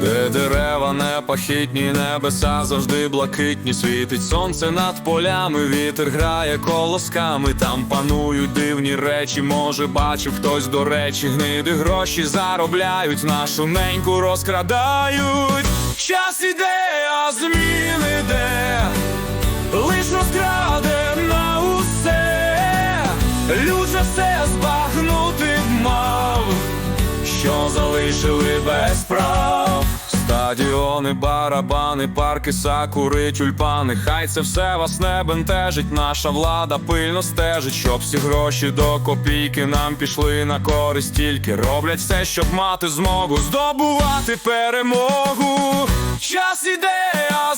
дерева непохитні, небеса завжди блакитні. Світить сонце над полями, вітер грає колосками. Там панують дивні речі. Може, бачив хтось до речі, гниди гроші заробляють, нашу неньку розкрадають. Час іде, а зміни де, лиш розкраде на усе, люд же все збагнути мав що залишили без прав. Стадіони, барабани, парки, сакури, тюльпани. Хай це все вас не бентежить. Наша влада пильно стежить, щоб всі гроші до копійки нам пішли на користь. Тільки роблять все, щоб мати змогу здобувати перемогу. Час іде, а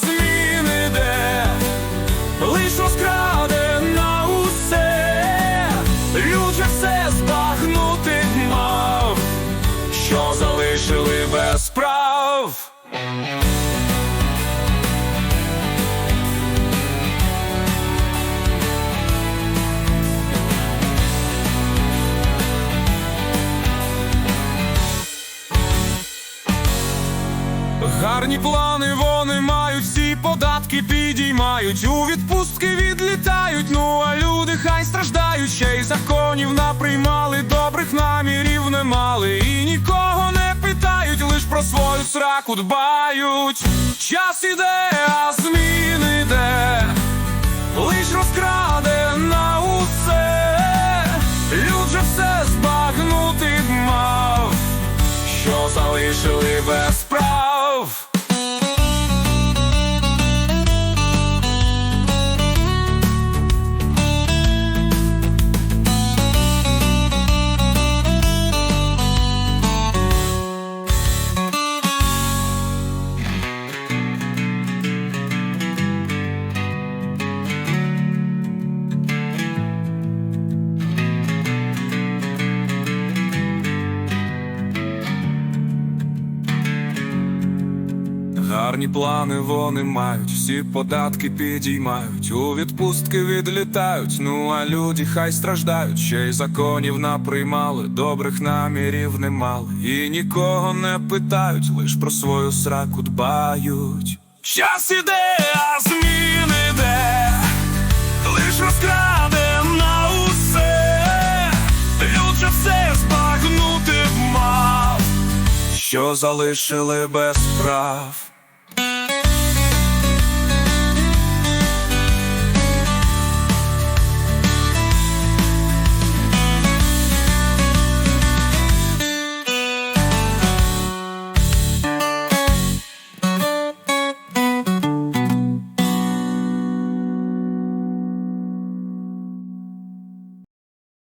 Гарні плани вони мають, всі податки підіймають, у відпустки відлітають, ну а люди хай страждають, ще й законів наприймали, сраку дбають. Час іде, а зміни де, лиш розкраде на усе, люд же все збагнути мав що залишили без прав. Гарні плани вони мають, всі податки підіймають, у відпустки відлітають, ну а люди хай страждають, ще й законів наприймали, добрих намірів не мали, і нікого не питають, лиш про свою сраку дбають. Щас іде, а зміни де, лиш розкраде на усе, люд же все збагнути мав що залишили без прав.